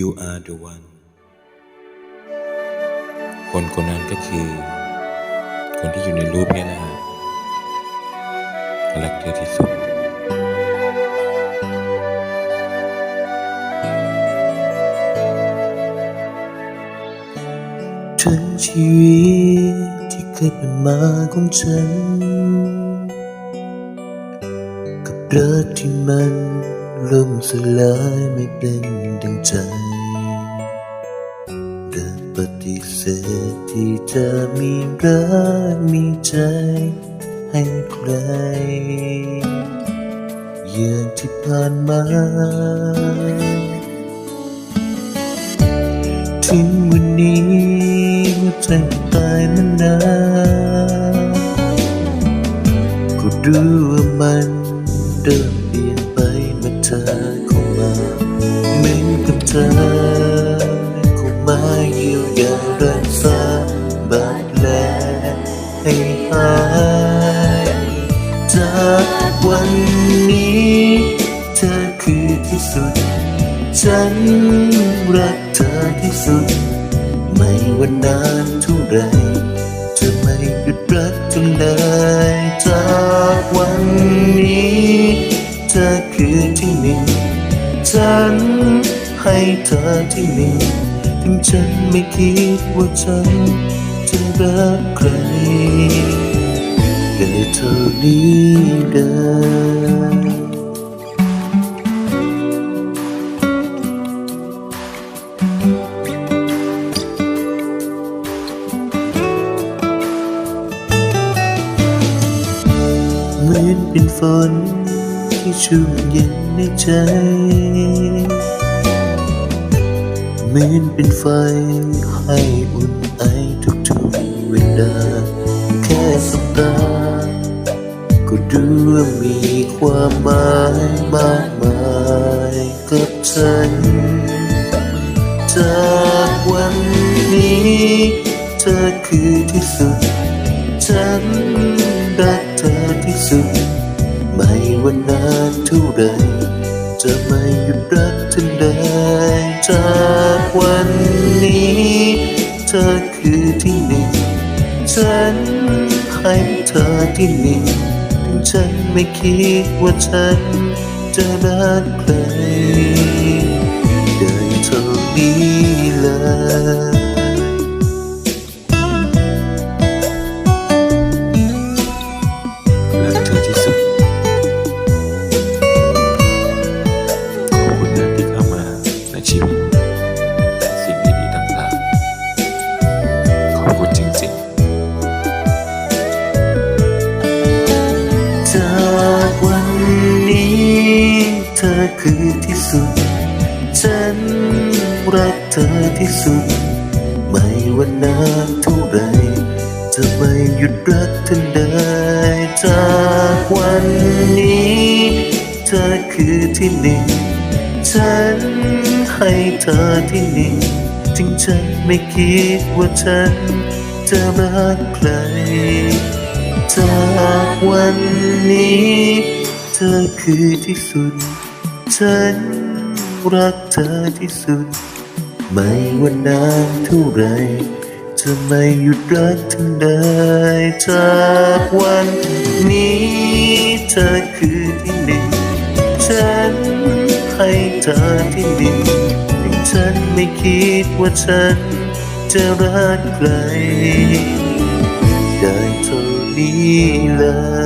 You are the one คนคนนั้นก็คือ คนที่อยู่ในรูปนี่ยนะฮะรักเธอที่สุดทั้งชีวิตที่เคยเป็นมาของฉัน กับรักที่มัน ล่มสลายไม่เป็นดังใจ เดินปฏิเสธที่จะมีรักมีใจให้ใครอย่างที่ผ่านมา ถึงวันนี้หัวใจตายมานานก็รู้ว่ามันเริ่ม ธอเข้ามาเยียวยารักษาบาดแผลให้หายจากวันนี้ เธอคือที่สุด ฉันรักเธอที่สุด ไม่ว่านานเท่าไรจะไม่หยุดรักจนเลยจากวันนี้ เธอคือที่หนึ่งฉัน ให้เธอที่หนึ่งถึงฉันไม่คิดว่าฉันจะรักใครแค่เท่านี้เลยเหมือนเป็นฝนที่ชุ่มเย็นในใจ มือนเป็นไฟ ให้อุ่นไอทุกๆเวลา แค่สบตา ก็ดูว่ามีความหมายมากมายกับฉัน จากวันนี้ เธอคือที่สุด ฉันรักเธอที่สุด ไม่ว่านานเท่าไรจะไม่หยุดรักเธอได้จาก วันนี้ เธอคือที่หนึ่ง ฉันให้เธอที่หนึ่ง ฉันไม่คิดว่าฉันจะรักใคร คือที่สุด ฉันรักเธอที่สุด ไม่ว่านานเท่าไรจะไม่หยุดรักเธอได้จากวันนี้ เธอคือที่หนึ่ง ฉันให้เธอที่หนึ่งถึงฉันไม่คิดว่าฉันจะรักใครจากวันนี้ เธอคือที่สุด ฉันรักเธอที่สุด ไม่ว่านานเท่าไรจะไม่หยุดรักเธอได้จากวันนี้เธอคือที่หนึ่ง ฉันให้เธอที่หนึ่งฉันไม่คิดว่าฉันจะรักใครได้เท่านี้เลย